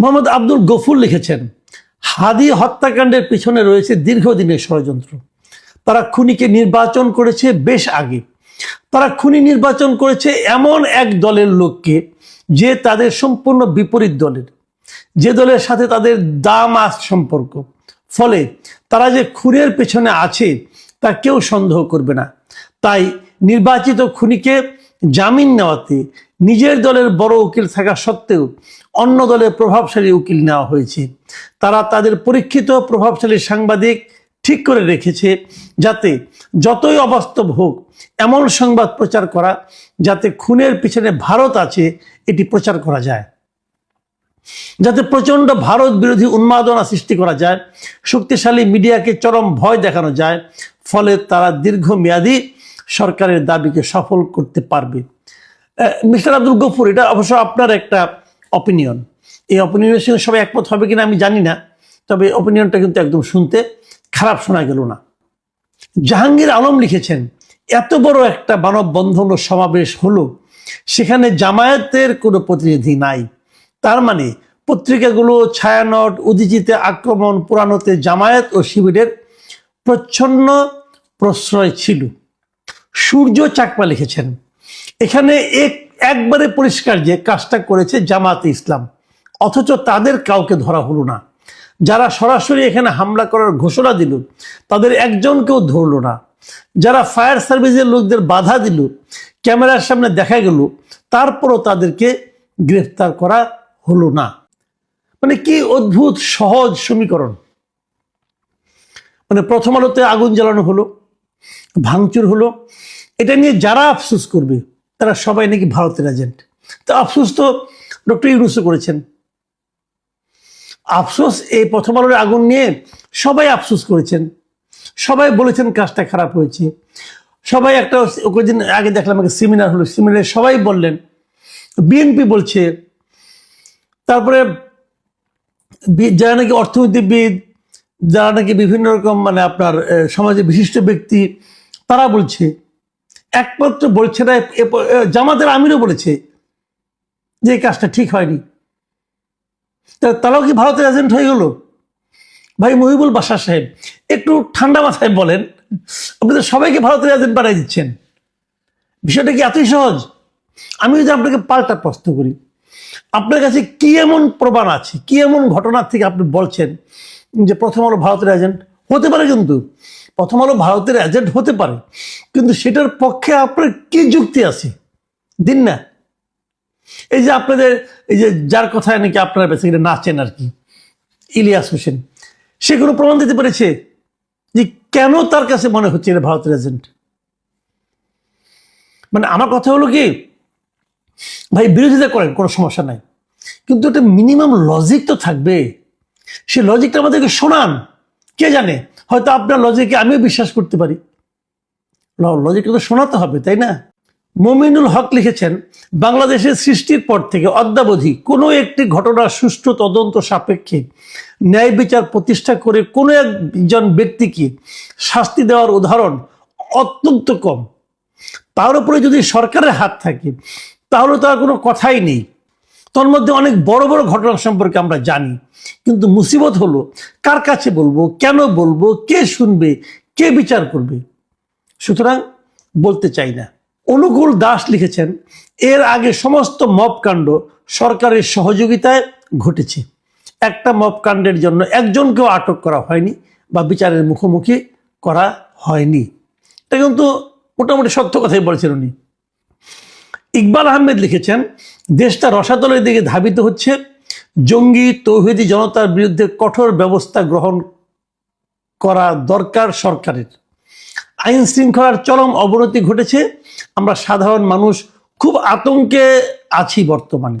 মোহাম্মদ আব্দুল গফুর লিখেছেন, হাদি হত্যাকাণ্ডের পিছনে রয়েছে দীর্ঘদিনের ষড়যন্ত্র। তারা খুনিকে নির্বাচন করেছে বেশ আগে। তারা খুনি নির্বাচন করেছে এমন এক দলের লোককে যে তাদের সম্পূর্ণ বিপরীত দলের। যে দলের সাথে তাদের দাম আস সম্পর্ক। ফলে তারা যে খুনের পেছনে আছে তা কেউ সন্দেহ করবে না। তাই নির্বাচিত খুনিকে জামিন নেওয়াতে নিজের দলের বড় উকিল থাকা সত্ত্বেও অন্য দলের প্রভাবশালী উকিল নেওয়া হয়েছে। তারা তাদের পরীক্ষিত প্রভাবশালী সাংবাদিক ঠিক করে রেখেছে যাতে যতই অবাস্তব হোক, এমন সংবাদ প্রচার করা যাতে খুনের পিছনে ভারত আছে, এটি প্রচার করা যায়। যাতে প্রচণ্ড ভারত বিরোধী উন্মাদনা সৃষ্টি করা যায়, শক্তিশালী মিডিয়াকে চরম ভয় দেখানো যায়, ফলে তারা দীর্ঘমেয়াদী সরকারের দাবিকে সফল করতে পারবে। মিস্টার আব্দুল গফুর, এটা অবশ্য আপনার একটা অপিনিয়ন এই অপিনিয়নের সঙ্গে সবাই একমত হবে কিনা আমি জানি না, তবে অপিনিয়নটা কিন্তু একদম শুনতে খারাপ শোনা গেল না। জাহাঙ্গীর আলম লিখেছেন, এত বড় একটা মানববন্ধন ও সমাবেশ হলো, সেখানে জামায়াতের কোনো প্রতিনিধি নাই। তার মানে পত্রিকাগুলো ছায়ানট, উদিচিতে আক্রমণ, পুরানোতে জামায়াত ও শিবিরের প্রচ্ছন্ন প্রশ্রয় ছিল। সূর্য চাকমা লিখেছেন এখানে এক, একবারে পরিষ্কার যে কাজটা করেছে জামাতে ইসলাম। অথচ তাদের কাউকে ধরা হলো না। যারা সরাসরি এখানে হামলা করার ঘোষণা দিল, তাদের একজনকেও ধরলো না। যারা ফায়ার সার্ভিসের লোকদের বাধা দিল, ক্যামেরার সামনে দেখা গেল, তারপরও তাদেরকে গ্রেফতার করা হলো না। মানে কি অদ্ভুত, সহজ সমীকরণ। মানে প্রথম আলোতে আগুন জ্বালানো হলো, ভাঙচুর হলো এটা নিয়ে যারা আফসোস করবে, তারা সবাই নাকি ভারতের এজেন্ট তো আফসোস তো ডক্টর ইউনুসও করেছেন। আফসোস এই প্রথম আলোর আগুন নিয়ে সবাই আফসোস করেছেন। সবাই বলেছেন কাজটা খারাপ হয়েছে। সবাই একটা দিন আগে দেখলাম একটা সেমিনার হলো সেমিনারে সবাই বললেন। বিএনপি বলছে, তারপরে যারা নাকি অর্থনীতিবিদ, যারা নাকি বিভিন্ন রকম মানে আপনার সমাজে বিশিষ্ট ব্যক্তি, তারা বলছে একমাত্র বলছে না জামাতের আমিরও বলেছে যে এই কাজটা ঠিক হয়নি। তা তারাও কি ভারতের এজেন্ট হয়ে গেল? ভাই মহিবুল বাসার সাহেব, একটু ঠান্ডা মাথায় বলেন, আপনি তো সবাইকে ভারতের এজেন্ট বানাই দিচ্ছেন। বিষয়টা কি এতই সহজ? আমি যদি আপনাকে পাল্টা প্রশ্ন করি, আপনার কাছে কি এমন প্রমাণ আছে, কি এমন ঘটনার থেকে আপনি বলছেন যে প্রথম হলো ভারতের এজেন্ট হতে পারে কিন্তু। প্রথম আলো ভারতের এজেন্ট হতে পারে। কিন্তু সেটার পক্ষে আপনার কি যুক্তি আছে? দিন না। এই যে আপনাদের, এই যে যার কথায় নাকি আপনারা বেসিক্যালি নাচেন আর কি, ইলিয়াস হোসেন, সে কোনো প্রমাণ দিতে পেরেছে যে কেন তার কাছে মনে হচ্ছে এটা ভারতের এজেন্ট মানে আমার কথা হলো কি, ভাই বিরোধিতা করেন, কোনো সমস্যা নাই। কিন্তু একটা মিনিমাম লজিক তো থাকবে। সে লজিকটা আমাদেরকে শোনান। কে জানে? হয়তো আপনার লজিকে আমিও বিশ্বাস করতে পারি। লজিকটা তো শোনাতে হবে, তাই না? মমিনুল হক লিখেছেন, বাংলাদেশের সৃষ্টির পর থেকে অদ্যাবধি কোনো একটি ঘটনার সুষ্ঠু তদন্ত সাপেক্ষে ন্যায় বিচার প্রতিষ্ঠা করে কোনো একজন ব্যক্তিকে শাস্তি দেওয়ার উদাহরণ অত্যন্ত কম। তার উপরে যদি সরকারের হাত থাকে, তাহলে তো আর কোনো কথাই নেই। তোর মধ্যে অনেক বড় বড় ঘটনা সম্পর্কে আমরা জানি। কিন্তু মুসিবত হলো, কার কাছে বলব, কেন বলব, কে শুনবে, কে বিচার করবে? সুতরাং বলতে চাই না। অনুকূল দাস লিখেছেন, এর আগে সমস্ত মব কাণ্ড সরকারের সহযোগিতায় ঘটেছে। একটা মব কাণ্ডের জন্য একজনকেও আটক করা হয়নি বা বিচারের মুখোমুখি করা হয়নি। এটা কিন্তু মোটামুটি সত্য কথাই বলেছেন উনি। ইকবাল আহমেদ লিখেছেন দেশটা রসাতলের দিকে ধাবিত হচ্ছে। জঙ্গি, তৌহিদি জনতার বিরুদ্ধে কঠোর ব্যবস্থা গ্রহণ করা দরকার সরকারের। আইন শৃঙ্খলার চরম অবনতি ঘটেছে। আমরা সাধারণ মানুষ খুব আতঙ্কে আছি বর্তমানে।